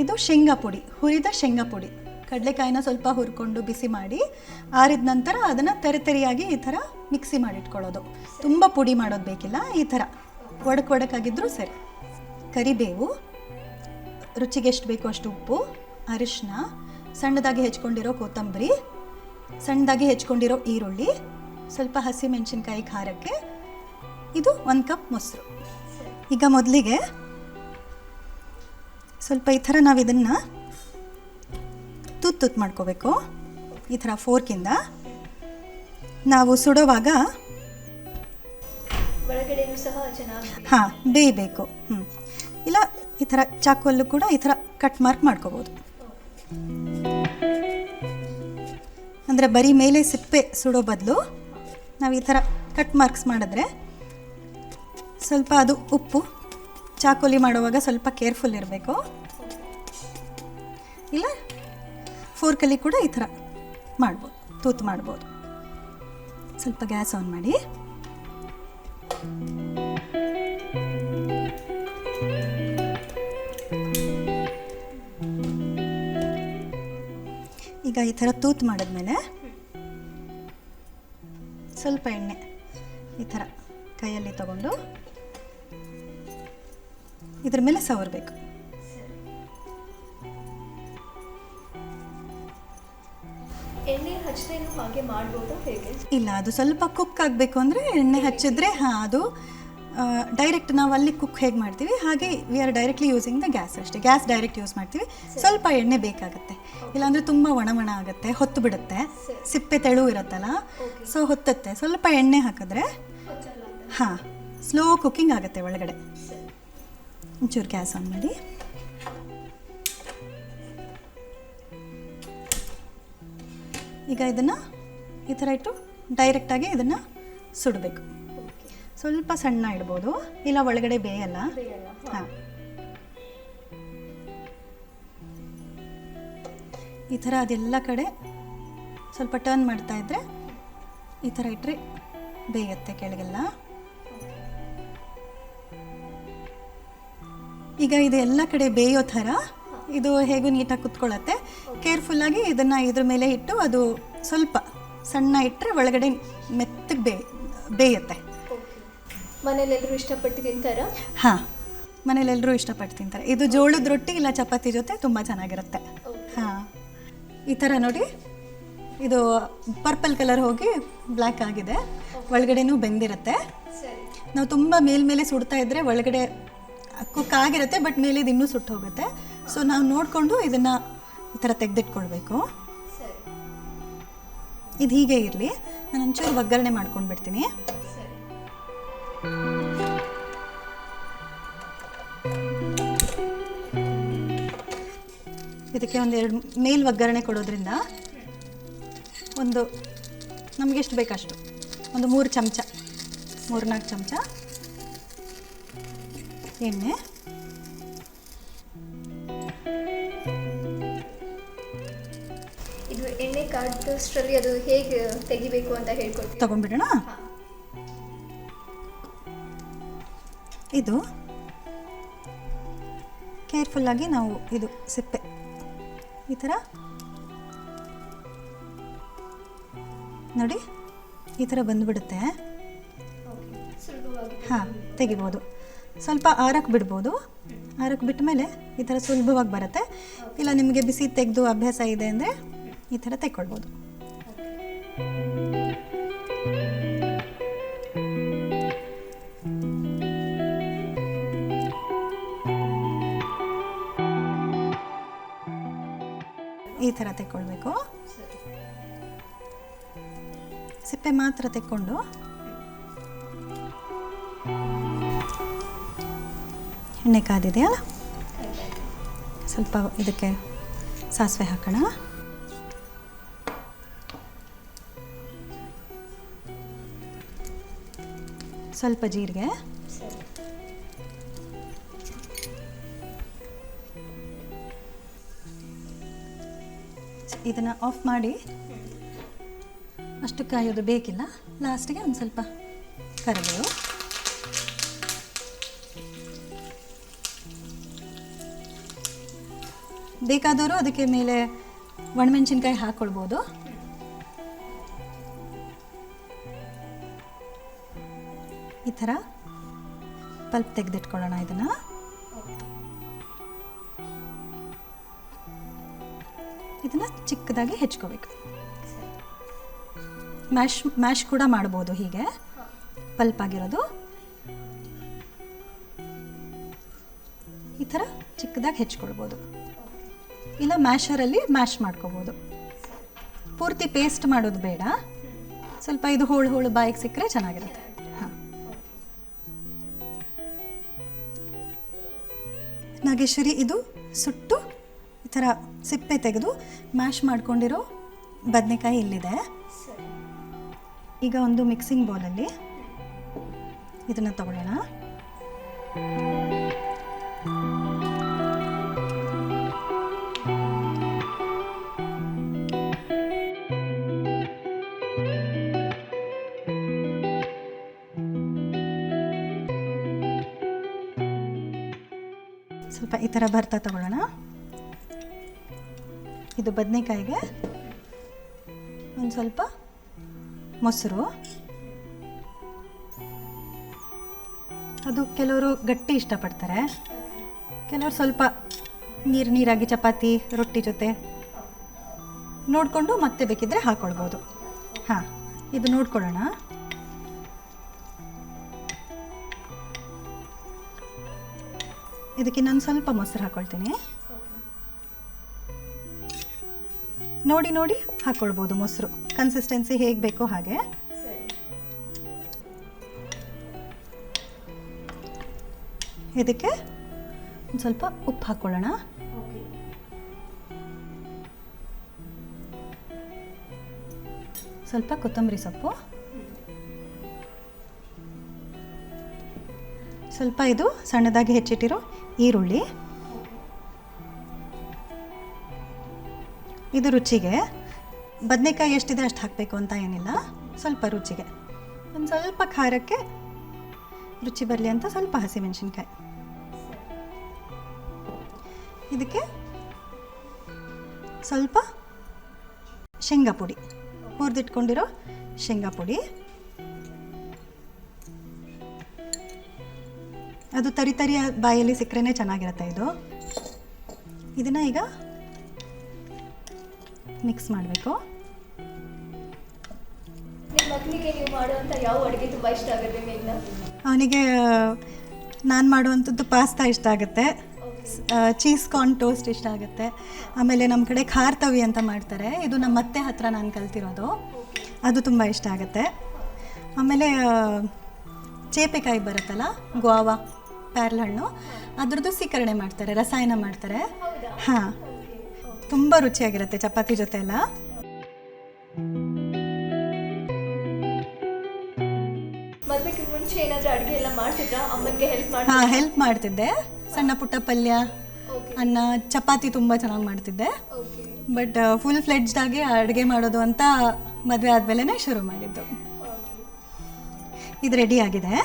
ಇದು ಶೇಂಗಾ ಪುಡಿ, ಹುರಿದ ಶೇಂಗಾ ಪುಡಿ. ಕಡಲೆಕಾಯಿನ ಸ್ವಲ್ಪ ಹುರ್ಕೊಂಡು ಬಿಸಿ ಮಾಡಿ, ಆರಿದ ನಂತರ ಅದನ್ನು ತೆರೆತೆರೆಯಾಗಿ ಈ ಥರ ಮಿಕ್ಸಿ ಮಾಡಿಟ್ಕೊಳ್ಳೋದು. ತುಂಬ ಪುಡಿ ಮಾಡೋದು ಬೇಕಿಲ್ಲ, ಈ ಥರ. ಒಡಕ್ ಒಡಕಾಗಿದ್ದರೂ ಸರಿ. ಕರಿಬೇವು, ರುಚಿಗೆ ಎಷ್ಟು ಬೇಕೋ ಅಷ್ಟು ಉಪ್ಪು ಅರಿಶಿನ ಸಣ್ಣದಾಗಿ ಹೆಚ್ಕೊಂಡಿರೋ ಕೊತ್ತಂಬರಿ, ಸಣ್ಣದಾಗಿ ಹೆಚ್ಕೊಂಡಿರೋ ಈರುಳ್ಳಿ, ಸ್ವಲ್ಪ ಹಸಿಮೆಣಸಿನ್ಕಾಯಿ ಖಾರಕ್ಕೆ ಇದು ಒಂದು ಕಪ್ ಮೊಸರು. ಈಗ ಮೊದಲಿಗೆ ಸ್ವಲ್ಪ ಈ ಥರ ನಾವು ಇದನ್ನು ತುತ್ತು ತುತ್ತು ಮಾಡ್ಕೋಬೇಕು. ಈ ಥರ ಫೋರ್ಕಿಂದ ನಾವು ಸುಡೋವಾಗ ಹಾಂ ಬೇಯಬೇಕು. ಹ್ಞೂ ಇಲ್ಲ ಈ ಥರ ಚಾಕುವಲ್ಲೂ ಕೂಡ ಈ ಥರ ಕಟ್ ಮಾರ್ಕ್ ಮಾಡ್ಕೋಬೋದು. ಅಂದರೆ ಬರೀ ಮೇಲೆ ಸಿಪ್ಪೆ ಸುಡೋ ಬದಲು ನಾವು ಈ ಥರ ಕಟ್ ಮಾರ್ಕ್ಸ್ ಮಾಡಿದ್ರೆ ಸ್ವಲ್ಪ ಅದು ಉಪ್ಪು, ಚಾಕೋಲಿ ಮಾಡುವಾಗ ಸ್ವಲ್ಪ ಕೇರ್ಫುಲ್ ಇರಬೇಕು. ಇಲ್ಲ, ಫೋರ್ಕಲ್ಲಿ ಕೂಡ ಈ ಥರ ಮಾಡ್ಬೋದು, ತೂತು ಮಾಡ್ಬೋದು. ಸ್ವಲ್ಪ ಗ್ಯಾಸ್ ಆನ್ ಮಾಡಿ. ಈಗ ಈ ಥರ ತೂತು ಮಾಡಿದ್ಮೇಲೆ ಸ್ವಲ್ಪ ಎಣ್ಣೆ ಈ ಥರ ಕೈಯಲ್ಲಿ ತಗೊಂಡು ಇದ್ರ ಮೇಲೆ ಸವರ್ಬೇಕು. ಎಣ್ಣೆ ಹಚ್ಚದೇನು ಹಾಗೆ ಮಾಡ್ಬೋದಾ ಹೇಗೆ? ಇಲ್ಲ ಅದು ಸ್ವಲ್ಪ ಕುಕ್ ಆಗಬೇಕು ಅಂದರೆ ಎಣ್ಣೆ ಹಚ್ಚಿದ್ರೆ ಹಾಂ ಅದು ಡೈರೆಕ್ಟ್ ನಾವು ಅಲ್ಲಿ ಕುಕ್ ಹೇಗೆ ಮಾಡ್ತೀವಿ? ಹಾಗೆ we are directly using the gas ಅಷ್ಟೇ. ಗ್ಯಾಸ್ ಡೈರೆಕ್ಟ್ ಯೂಸ್ ಮಾಡ್ತೀವಿ. ಸ್ವಲ್ಪ ಎಣ್ಣೆ ಬೇಕಾಗುತ್ತೆ. ಇಲ್ಲಾಂದರೆ ತುಂಬ ಒಣ ಒಣ ಆಗುತ್ತೆ ಹೊತ್ತು ಬಿಡುತ್ತೆ. ಸಿಪ್ಪೆ ತೆಳು ಇರುತ್ತಲ್ಲ? ಸೊ ಹೊತ್ತತ್ತೆ. ಸ್ವಲ್ಪ ಎಣ್ಣೆ ಹಾಕಿದ್ರೆ ಹಾಂ ಸ್ಲೋ ಕುಕ್ಕಿಂಗ್ ಆಗುತ್ತೆ ಒಳಗಡೆ. ಒಂಚೂರು ಗ್ಯಾಸ್ ಆನ್ ಮಾಡಿ. ಈಗ ಇದನ್ನು ಈ ಥರ ಇಟ್ಟು ಡೈರೆಕ್ಟಾಗಿ ಇದನ್ನು ಸುಡಬೇಕು. ಸ್ವಲ್ಪ ಸಣ್ಣ ಇಡ್ಬೋದು. ಇಲ್ಲ, ಒಳಗಡೆ ಬೇಯಲ್ಲ. ಹಾಂ. ಈ ಥರ ಅದೆಲ್ಲ ಕಡೆ ಸ್ವಲ್ಪ ಟರ್ನ್ ಮಾಡ್ತಾ ಇದ್ದರೆ ಈ ಥರ ಇಟ್ಟರೆ ಬೇಯುತ್ತೆ ಕೆಳಗೆಲ್ಲ. ಈಗ ಇದು ಎಲ್ಲ ಕಡೆ ಬೇಯೋ ಥರ ಇದು ಹೇಗೂ ನೀಟಾಗಿ ಕುತ್ಕೊಳ್ಳುತ್ತೆ. ಕೇರ್ಫುಲ್ಲಾಗಿ ಇದನ್ನು ಇದ್ರ ಮೇಲೆ ಇಟ್ಟು ಅದು ಸ್ವಲ್ಪ ಸಣ್ಣ ಇಟ್ಟರೆ ಒಳಗಡೆ ಮೆತ್ತಗೆ ಬೇ ಬೇಯುತ್ತೆ. ಮನೇಲೆಲ್ಲರೂ ಇಷ್ಟಪಟ್ಟು ತಿಂತಾರ? ಹಾಂ ಮನೇಲೆಲ್ಲರೂ ಇಷ್ಟಪಟ್ಟು ತಿಂತಾರೆ. ಇದು ಜೋಳದ ರೊಟ್ಟಿ ಇಲ್ಲ ಚಪಾತಿ ಜೊತೆ ತುಂಬ ಚೆನ್ನಾಗಿರುತ್ತೆ. ಹಾಂ ಈ ಥರ ನೋಡಿ. ಇದು ಪರ್ಪಲ್ ಕಲರ್ ಹೋಗಿ ಬ್ಲ್ಯಾಕ್ ಆಗಿದೆ. ಒಳಗಡೆನೂ ಬೆಂದಿರುತ್ತೆ. ನಾವು ತುಂಬ ಮೇಲ್ಮೇಲೆ ಸುಡ್ತಾ ಇದ್ದರೆ ಒಳಗಡೆ ಕುಕ್ ಆಗಿರುತ್ತೆ ಬಟ್ ಮೇಲೆ ಇದು ಇನ್ನೂ ಸುಟ್ಟು ಹೋಗುತ್ತೆ. ಸೊ ನಾವು ನೋಡಿಕೊಂಡು ಇದನ್ನು ಈ ಥರ ತೆಗೆದಿಟ್ಕೊಳ್ಬೇಕು. ಇದು ಹೀಗೆ ಇರಲಿ. ನಾನು ಒಂಚೂರು ಒಗ್ಗರಣೆ ಮಾಡ್ಕೊಂಡು ಬಿಡ್ತೀನಿ ಇದಕ್ಕೆ ಒಂದು ಎರಡು ಮೇಲ್ ಒಗ್ಗರಣೆ ಕೊಡೋದ್ರಿಂದ ಒಂದು ನಮಗೆಷ್ಟು ಬೇಕಷ್ಟು ಒಂದು ಮೂರು ಚಮಚ ಮೂರು ನಾಲ್ಕು ಚಮಚ. ಎಣ್ಣೆ. ಇದು ಎಣ್ಣೆ ಕಾದಷ್ಟರಲ್ಲಿ ಅದು ಹೇಗೆ ತೆಗಿಬೇಕು ಅಂತ ಹೇಳ್ಕೊಡ್ತೀನಿ ತಗೊಂಡ್ಬಿಡೋಣ. ಇದು ಕೇರ್ಫುಲ್ಲಾಗಿ ನಾವು ಇದು ಸಿಪ್ಪೆ. ಈ ಥರ. ನೋಡಿ ಈ ಥರ ಬಂದುಬಿಡುತ್ತೆ. ಹಾಂ ತೆಗಿಬೋದು. ಸ್ವಲ್ಪ ಆರಕ್ಕೆ ಬಿಡ್ಬೋದು. ಆರಕ್ಕೆ ಬಿಟ್ಟ ಮೇಲೆ ಈ ಥರ ಸುಲಭವಾಗಿ ಬರುತ್ತೆ. ಇಲ್ಲ ನಿಮಗೆ ಬಿಸಿ ತೆಗೆದು ಅಭ್ಯಾಸ ಇದೆ ಅಂದರೆ ಈ ಥರ ತೆಕ್ಕೊಳ್ಬೋದು. ಈ ಥರ ತೆಕ್ಕೊಳ್ಬೇಕು. ಸಿಪ್ಪೆ ಮಾತ್ರ ತೆಕ್ಕೊಂಡು ಎಣ್ಣೆ ಕಾದಿದೆಯಲ್ಲ ಸ್ವಲ್ಪ ಇದಕ್ಕೆ ಸಾಸಿವೆ ಹಾಕೋಣ. ಸ್ವಲ್ಪ ಜೀರಿಗೆ. ಇದನ್ನು ಆಫ್ ಮಾಡಿ. ಅಷ್ಟು ಕಾಯೋದು ಬೇಕಿಲ್ಲ. ಲಾಸ್ಟಿಗೆ ಒಂದು ಸ್ವಲ್ಪ ಕರಿಬೇವು. ಬೇಕಾದವರು ಅದಕ್ಕೆ ಮೇಲೆ ಒಣಮೆಣಸಿನ್ಕಾಯಿ ಹಾಕ್ಕೊಳ್ಬೋದು ಈ ಥರ ಪಲ್ಪ್ ತೆಗೆದಿಟ್ಕೊಳ್ಳೋಣ ಇದನ್ನು. ಇದನ್ನು ಚಿಕ್ಕದಾಗಿ ಹೆಚ್ಕೋಬೇಕು. ಮ್ಯಾಶ್ ಮ್ಯಾಶ್ ಕೂಡ ಮಾಡ್ಬೋದು ಹೀಗೆ. ಪಲ್ಪ್ ಆಗಿರೋದು. ಈ ಥರ ಚಿಕ್ಕದಾಗಿ ಹೆಚ್ಕೊಳ್ಬೋದು. ಇಲ್ಲ, ಮ್ಯಾಶರಲ್ಲಿ ಮ್ಯಾಶ್ ಮಾಡ್ಕೋಬೋದು. ಪೂರ್ತಿ ಪೇಸ್ಟ್ ಮಾಡೋದು ಬೇಡ. ಸ್ವಲ್ಪ ಇದು ಹೋಳು ಹೋಳು ಬಾಯಿಗೆ ಸಿಕ್ಕರೆ ಚೆನ್ನಾಗಿರುತ್ತೆ. ಹಾಂ. ನಾಗೇಶ್ವರಿ, ಇದು ಸುಟ್ಟು ಈ ಥರ ಸಿಪ್ಪೆ ತೆಗೆದು ಮ್ಯಾಶ್ ಮಾಡ್ಕೊಂಡಿರೋ ಬದನೆಕಾಯಿ ಇಲ್ಲಿದೆ. ಈಗ ಒಂದು ಮಿಕ್ಸಿಂಗ್ ಬೌಲಲ್ಲಿ ಇದನ್ನು ತಗೊಳ್ಳೋಣ. ಥರ ಭರ್ತಾ ತಗೊಳ್ಳೋಣ. ಇದು ಬದನೆಕಾಯಿಗೆ ಒಂದು ಸ್ವಲ್ಪ ಮೊಸರು. ಅದು ಕೆಲವರು ಗಟ್ಟಿ ಇಷ್ಟಪಡ್ತಾರೆ. ಕೆಲವರು ಸ್ವಲ್ಪ ನೀರು ನೀರಾಗಿ ಚಪಾತಿ, ರೊಟ್ಟಿ ಜೊತೆ ನೋಡಿಕೊಂಡು ಮತ್ತೆ ಬೇಕಿದ್ದರೆ ಹಾಕ್ಕೊಳ್ಬೋದು ಹಾಂ, ಇದು ನೋಡ್ಕೊಳ್ಳೋಣ. ಇದಕ್ಕೆ ನಾನು ಸ್ವಲ್ಪ ಮೊಸರು ಹಾಕ್ಕೊಳ್ತೀನಿ ನೋಡಿ ನೋಡಿ ಹಾಕ್ಕೊಳ್ಬೋದು ಮೊಸರು. ಕನ್ಸಿಸ್ಟೆನ್ಸಿ ಹೇಗೆ ಬೇಕೋ ಹಾಗೆ. ಇದಕ್ಕೆ ಒಂದು ಸ್ವಲ್ಪ ಉಪ್ಪು ಹಾಕ್ಕೊಳ್ಳೋಣ ಸ್ವಲ್ಪ ಕೊತ್ತಂಬರಿ ಸೊಪ್ಪು. ಸ್ವಲ್ಪ ಇದು ಸಣ್ಣದಾಗಿ ಹೆಚ್ಚಿಟ್ಟಿರೋ ಈರುಳ್ಳಿ. ಇದು ರುಚಿಗೆ. ಬದನೆಕಾಯಿ ಎಷ್ಟಿದೆ ಅಷ್ಟು ಹಾಕಬೇಕು ಅಂತ ಏನಿಲ್ಲ. ಸ್ವಲ್ಪ ರುಚಿಗೆ. ಒಂದು ಸ್ವಲ್ಪ ಖಾರಕ್ಕೆ ರುಚಿ ಬರಲಿ ಅಂತ ಸ್ವಲ್ಪ ಹಸಿಮೆಣಸಿನ್ಕಾಯಿ. ಇದಕ್ಕೆ ಸ್ವಲ್ಪ ಶೇಂಗಾ ಪುಡಿ. ಹುರಿದಿಟ್ಕೊಂಡಿರೋ ಶೇಂಗಾ ಪುಡಿ. ಅದು ತರಿ ತರಿಯ ಬಾಯಲ್ಲಿ ಸಿಕ್ಕರೆ ಚೆನ್ನಾಗಿರುತ್ತೆ ಇದು. ಇದನ್ನು ಈಗ ಮಿಕ್ಸ್ ಮಾಡಬೇಕು. ಅವನಿಗೆ ನಾನು ಮಾಡುವಂಥದ್ದು ಪಾಸ್ತಾ ಇಷ್ಟ ಆಗುತ್ತೆ. ಚೀಸ್ ಕಾರ್ನ್ ಟೋಸ್ಟ್ ಇಷ್ಟ ಆಗುತ್ತೆ. ಆಮೇಲೆ ನಮ್ಮ ಕಡೆ ಖಾರ್ತವಿ ಅಂತ ಮಾಡ್ತಾರೆ. ಇದು ನಮ್ಮ ಅತ್ತೆ ಹತ್ರ ನಾನು ಕಲ್ತಿರೋದು. ಅದು ತುಂಬ ಇಷ್ಟ ಆಗುತ್ತೆ. ಆಮೇಲೆ ಚೇಪೆಕಾಯಿ ಬರುತ್ತಲ್ಲ ಗೋವಾ ಹಣ್ಣು ಅದ್ರದ್ದು ಸೀಕರಣೆ ಮಾಡ್ತಾರೆ ರಸಾಯನ ಮಾಡ್ತಾರೆ. ಹಾಂ ತುಂಬ ರುಚಿಯಾಗಿರುತ್ತೆ ಚಪಾತಿ ಜೊತೆ ಎಲ್ಲ. ಹಾಂ ಹೆಲ್ಪ್ ಮಾಡ್ತಿದ್ದೆ. ಸಣ್ಣ ಪುಟ್ಟ ಪಲ್ಯ ಅನ್ನ ಚಪಾತಿ ತುಂಬ ಚೆನ್ನಾಗಿ ಮಾಡ್ತಿದ್ದೆ. ಬಟ್ ಫುಲ್ ಫ್ಲೆಡ್ಜ್ಡ್ ಆಗಿ ಅಡುಗೆ ಮಾಡೋದು ಅಂತ ಮದುವೆ ಆದಮೇಲೆ ಶುರು ಮಾಡಿದ್ದು. ಇದು ರೆಡಿ ಆಗಿದೆ.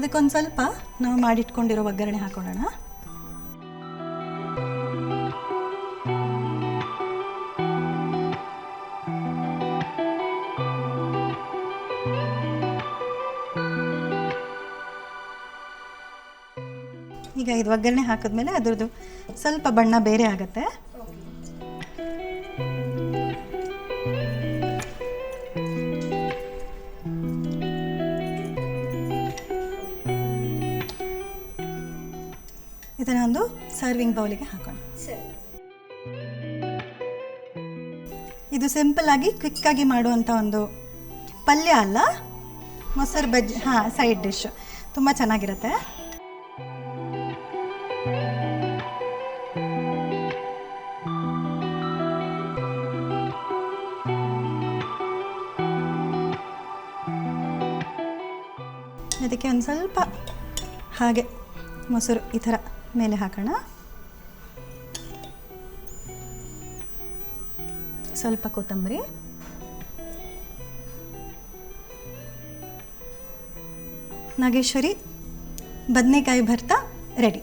ಇದಕ್ಕೊಂದು ಸ್ವಲ್ಪ ನಾವು ಮಾಡಿಟ್ಕೊಂಡಿರೋ ಒಗ್ಗರಣೆ ಹಾಕೊಳ್ಳೋಣ ಈಗ ಇದು ಒಗ್ಗರಣೆ ಹಾಕಿದ್ಮೇಲೆ ಅದರದ್ದು ಸ್ವಲ್ಪ ಬಣ್ಣ ಬೇರೆ ಆಗುತ್ತೆ. ಇದನ್ನ ಒಂದು ಸರ್ವಿಂಗ್ ಬೌಲಿಗೆ ಹಾಕೋಣ. ಇದು ಸಿಂಪಲ್ ಆಗಿ ಕ್ವಿಕ್ ಆಗಿ ಮಾಡುವಂಥ ಒಂದು ಪಲ್ಯ ಅಲ್ಲ ಮೊಸರು ಬಜ್ಜಿ ಹಾಂ ಸೈಡ್ ಡಿಶ್ ತುಂಬ ಚೆನ್ನಾಗಿರುತ್ತೆ. ಅದಕ್ಕೆ ಒಂದು ಸ್ವಲ್ಪ ಹಾಗೆ ಮೊಸರು ಈ ಥರ. ಮೇಲೆ ಹಾಕೋಣ. ಸ್ವಲ್ಪ ಕೊತ್ತಂಬರಿ. ನಾಗೇಶ್ವರಿ ಬದನೆಕಾಯಿ ಭರ್ತಾ ರೆಡಿ.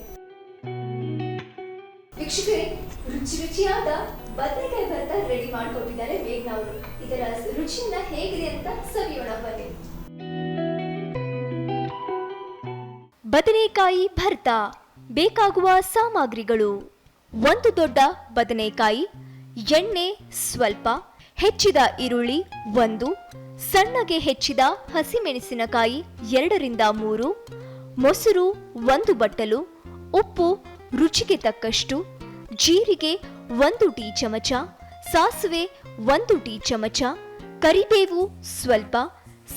ವೀಕ್ಷಕರೇ ರುಚಿ ರುಚಿಯಾದ ಬದನೆಕಾಯಿ ಭರ್ತ ರೆಡಿ ಮಾಡಿಕೊಟ್ಟಿದ್ದಾರೆ ಮೇಘ್ನ ಅವರು. ಇದರ ರುಚಿಯಿಂದ ಹೇಗಿದೆ ಅಂತ ಸವಿಯೋಣ ಬನ್ನಿ. ಬದನೆಕಾಯಿ ಭರ್ತ. ಬೇಕಾಗುವ ಸಾಮಗ್ರಿಗಳು. ಒಂದು ದೊಡ್ಡ ಬದನೆಕಾಯಿ, ಎಣ್ಣೆ ಸ್ವಲ್ಪ, ಹೆಚ್ಚಿದ ಈರುಳ್ಳಿ ಒಂದು, ಸಣ್ಣಗೆ ಹೆಚ್ಚಿದ ಹಸಿಮೆಣಸಿನಕಾಯಿ ಎರಡರಿಂದ ಮೂರು, ಮೊಸರು ಒಂದು ಬಟ್ಟಲು, ಉಪ್ಪು ರುಚಿಗೆ ತಕ್ಕಷ್ಟು, ಜೀರಿಗೆ ಒಂದು ಟೀ ಚಮಚ, ಸಾಸಿವೆ ಒಂದು ಟೀ ಚಮಚ, ಕರಿಬೇವು ಸ್ವಲ್ಪ,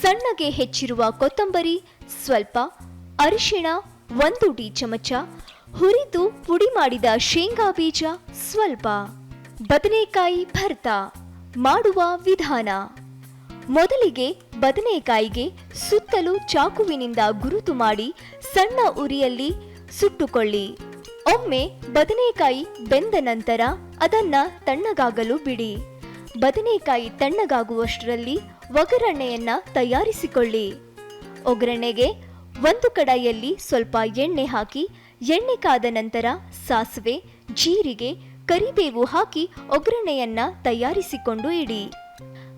ಸಣ್ಣಗೆ ಹೆಚ್ಚಿರುವ ಕೊತ್ತಂಬರಿ ಸ್ವಲ್ಪ, ಅರಿಶಿಣ ಒಂದು ಟೀ ಚಮಚ ಹುರಿದು ಪುಡಿ ಮಾಡಿದ ಶೇಂಗಾ ಬೀಜ ಸ್ವಲ್ಪ. ಬದನೆಕಾಯಿ ಭರ್ತ ಮಾಡುವ ವಿಧಾನ. ಮೊದಲಿಗೆ ಬದನೆಕಾಯಿಗೆ ಸುತ್ತಲೂ ಚಾಕುವಿನಿಂದ ಗುರುತು ಮಾಡಿ ಸಣ್ಣ ಉರಿಯಲ್ಲಿ ಸುಟ್ಟುಕೊಳ್ಳಿ. ಒಮ್ಮೆ ಬದನೆಕಾಯಿ ಬೆಂದ ನಂತರ ಅದನ್ನ ತಣ್ಣಗಾಗಲು ಬಿಡಿ. ಬದನೆಕಾಯಿ ತಣ್ಣಗಾಗುವಷ್ಟರಲ್ಲಿ ಒಗ್ಗರಣೆಯನ್ನ ತಯಾರಿಸಿಕೊಳ್ಳಿ. ಒಗ್ಗರಣೆಗೆ ಒಂದು ಕಡಾಯಲ್ಲಿ ಸ್ವಲ್ಪ ಎಣ್ಣೆ ಹಾಕಿ ಎಣ್ಣೆ ಕಾದ ನಂತರ ಸಾಸಿವೆ, ಜೀರಿಗೆ, ಕರಿಬೇವು ಹಾಕಿ ಒಗ್ಗರಣೆಯನ್ನ ತಯಾರಿಸಿಕೊಂಡು ಇಡಿ.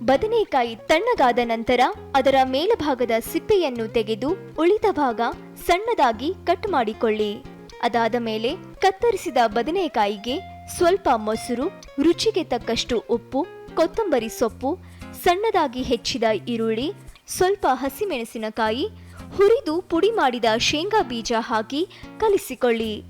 ಬದನೆಕಾಯಿ ತಣ್ಣಗಾದ ನಂತರ ಅದರ ಮೇಲಭಾಗದ ಸಿಪ್ಪೆಯನ್ನು ತೆಗೆದು ಉಳಿದ ಭಾಗ ಸಣ್ಣದಾಗಿ ಕಟ್ ಮಾಡಿಕೊಳ್ಳಿ. ಅದಾದ ಮೇಲೆ ಕತ್ತರಿಸಿದ ಬದನೆಕಾಯಿಗೆ ಸ್ವಲ್ಪ ಮೊಸರು, ರುಚಿಗೆ ತಕ್ಕಷ್ಟು ಉಪ್ಪು, ಕೊತ್ತಂಬರಿ ಸೊಪ್ಪು, ಸಣ್ಣದಾಗಿ ಹೆಚ್ಚಿದ ಈರುಳ್ಳಿ, ಸ್ವಲ್ಪ ಹಸಿಮೆಣಸಿನಕಾಯಿ ಹುರಿದು ಪುಡಿ ಮಾಡಿದ ಶೇಂಗಾ ಬೀಜ ಹಾಕಿ ಕಲಿಸಿಕೊಳ್ಳಿ.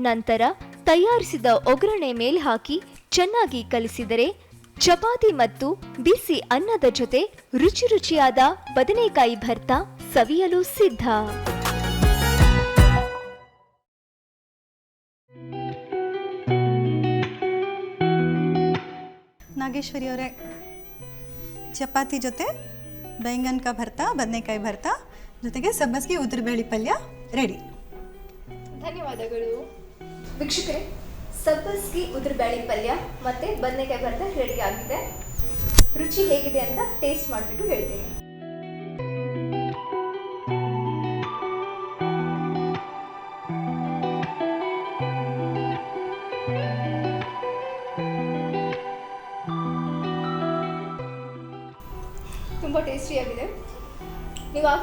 ನಂತರ ತಯಾರಿಸಿದ ಒಗ್ಗರಣೆ ಮೇಲೆ ಹಾಕಿ ಚೆನ್ನಾಗಿ ಕಲಿಸಿದರೆ ಚಪಾತಿ ಮತ್ತು ಬಿಸಿ ಅನ್ನದ ಜೊತೆ ರುಚಿ ರುಚಿಯಾದ ಬದನೆಕಾಯಿ ಭರ್ತಾ ಸವಿಯಲು ಸಿದ್ಧ. ನಾಗೇಶ್ವರಿ ಅವರೇ ಚಪಾತಿ ಜೊತೆ ಬೆಂಗನ್ಕಾಯಿ ಭರ್ತಾ, ಬದನೆಕಾಯಿ ಭರ್ತಾ ಜೊತೆಗೆ ಸಬ್ಬಸ್ಗೆ ಉದ್ರಬೇಳೆ ಪಲ್ಯ ರೆಡಿ ಧನ್ಯವಾದಗಳು. ವೀಕ್ಷಕರೇ, ಸಬ್ಬಸ್ಗಿ ಉದುರುಬೇಳೆ ಪಲ್ಯ ಮತ್ತೆ ಬದನೆಕಾಯಿ ಭರ್ತಾ ರೆಡಿ ಆಗಿದೆ. ರುಚಿ ಹೇಗಿದೆ ಅಂತ ಟೇಸ್ಟ್ ಮಾಡಿಬಿಟ್ಟು ಹೇಳ್ತೀನಿ.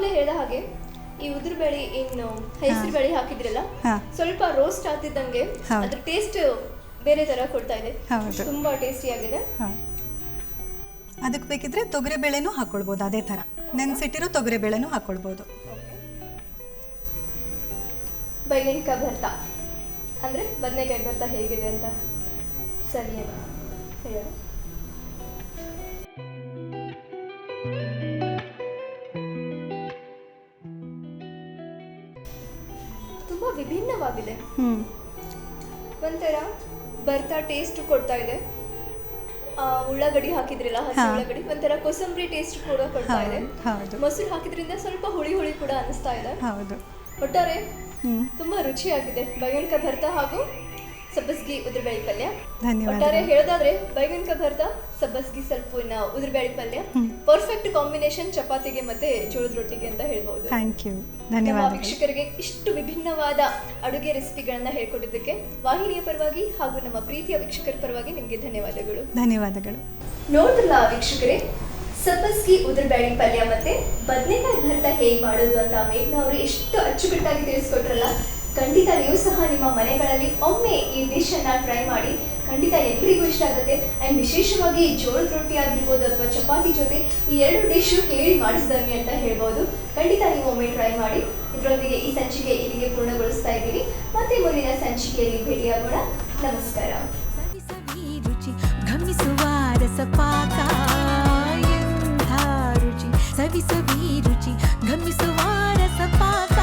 ಆಗಲೇ ಹೇಳಿದ ಹಾಗೆ ಈ ಉದುರುಬೇಳೆ ಏನು ಹೆಸರು ಬೇಳೆ ಹಾಕಿದ್ರಲ್ಲ ಸ್ವಲ್ಪ ರೋಸ್ಟ್ ಆಗ್ತಿದ್ದಂಗೆ. ಅದ್ರ ಟೇಸ್ಟ್ ಬೇರೆ ತರ ಕೊಡ್ತಾ ಇದೆ. ತುಂಬಾ ಟೇಸ್ಟಿ ಆಗಿದೆ. ಅದಕ್ಕೆ ಬೇಕಿದ್ರೆ ತೊಗರಿ ಬೇಳೆನೂ ಹಾಕ್ಕೊಳ್ಬೋದು ಅದೇ ತರ ನೆನೆಸಿಟ್ಟಿರೋ ತೊಗರಿ ಬೇಳೆನೂ ಹಾಕ್ಕೊಳ್ಬೋದು ಬೈಗನ್ಕಾಯಿ ಭರ್ತ. ಅಂದ್ರೆ ಬದನೆಕಾಯಿ ಭರ್ತ ಹೇಗಿದೆ ಅಂತ ಸರಿ ಹೇಳ. ಬರ್ತಾ ಟೇಸ್ಟ್ ಕೊಡ್ತಾ ಇದೆ. ಆ, ಉಳ್ಳಾಗಡ್ಡಿ ಹಾಕಿದ್ರಲ್ಲ ಹಸಿ. ಉಳ್ಳಾಗಡ್ಡಿ ಒಂಥರ ಕೊಸಂಬರಿ ಟೇಸ್ಟ್ ಕೂಡ ಕೊಡ್ತಾ ಇದೆ. ಮೊಸರು ಹಾಕಿದ್ರಿಂದ ಸ್ವಲ್ಪ ಹುಳಿ ಹುಳಿ ಕೂಡ ಅನಿಸ್ತಾ ಇದೆ. ಒಟ್ಟಾರೆ ತುಂಬಾ ರುಚಿಯಾಗಿದೆ. ಬೈಗನ್ಕಾಯಿ ಭರ್ತಾ ಹಾಗೂ ಸಬ್ಬಸ್ಗಿ ಉದುರುಬೇಳೆ ಪಲ್ಯ. ಧನ್ಯವಾದ. ಒಟ್ಟಾರೆ ಹೇಳೋದಾದ್ರೆ ಬೈಗನ್ಕ ಭರ್ತ ಸಬ್ಬಸ್ಗಿ ಸ್ವಲ್ಪ ಉದುರುಬೇಳೆ ಪಲ್ಯ. ಪರ್ಫೆಕ್ಟ್ ಕಾಂಬಿನೇಷನ್ ಚಪಾತಿಗೆ ಮತ್ತೆ ಜೋಳದ ರೊಟ್ಟಿಗೆ ಅಂತ ಹೇಳ್ಬಹುದು ಥ್ಯಾಂಕ್ ಯು ನಮ್ಮ ಧನ್ಯವಾದಗಳು. ವೀಕ್ಷಕರಿಗೆ ಇಷ್ಟು ವಿಭಿನ್ನವಾದ ಅಡುಗೆ ರೆಸಿಪಿಗಳನ್ನ ಹೇಳ್ಕೊಟ್ಟಿದ್ದಕ್ಕೆ ವಾಹಿನಿಯ ಪರವಾಗಿ ಹಾಗೂ ನಮ್ಮ ಪ್ರೀತಿಯ ವೀಕ್ಷಕರ ಪರವಾಗಿ ನಿಮಗೆ ಧನ್ಯವಾದಗಳು. ಧನ್ಯವಾದಗಳು. ನೋಡಿದ್ರಲ್ಲ ವೀಕ್ಷಕರೇ ಸಬ್ಬಸ್ಗಿ ಉದುರುಬೇಳೆ ಪಲ್ಯ ಮತ್ತೆ ಬದನೆಕಾಯಿ ಭರ್ತ ಹೇಗೆ ಮಾಡೋದು ಅಂತ ಮೇಘ್ನ ಅವರು ಎಷ್ಟು ಅಚ್ಚುಕಟ್ಟಾಗಿ ತಿಳಿಸ್ಕೊಟ್ರಲ್ಲ. ಖಂಡಿತ ನೀವು ಸಹ ನಿಮ್ಮ ಮನೆಗಳಲ್ಲಿ ಒಮ್ಮೆ ಈ ಡಿಶ್ ಅನ್ನ ಟ್ರೈ ಮಾಡಿ, ಖಂಡಿತ ಎಲ್ರಿಗೂ ಇಷ್ಟ ಆಗುತ್ತೆ. ಅಂಡ್ ವಿಶೇಷವಾಗಿ ಜೋಳದ ರೊಟ್ಟಿ ಆಗಿರ್ಬೋದು ಅಥವಾ ಚಪಾತಿ ಜೊತೆ ಈ ಎರಡು ಡಿಶ್ ಕೇಳಿ ಮಾಡಿಸಿದಂಗೆ ಅಂತ ಹೇಳ್ಬೋದು. ಖಂಡಿತ ನೀವು ಒಮ್ಮೆ ಟ್ರೈ ಮಾಡಿ. ಇದರೊಂದಿಗೆ ಈ ಸಂಚಿಕೆ ಇಲ್ಲಿಗೆ ಪೂರ್ಣಗೊಳಿಸ್ತಾ ಇದ್ದೀವಿ ಮತ್ತೆ ಮುಂದಿನ ಸಂಚಿಕೆಯಲ್ಲಿ ಭೇಟಿಯಾಗೋಣ. ನಮಸ್ಕಾರ. ಸವಿ ಸವಿ ರುಚಿ, ಘಮಿಸುವ ರಸಪಾಕ.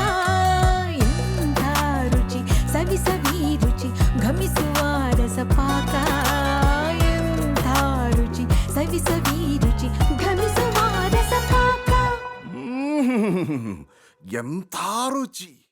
ಘಮಿಸುವ ರಸಪಾಕ ಹ್ಮ್ ಎಂಥ ರುಚಿ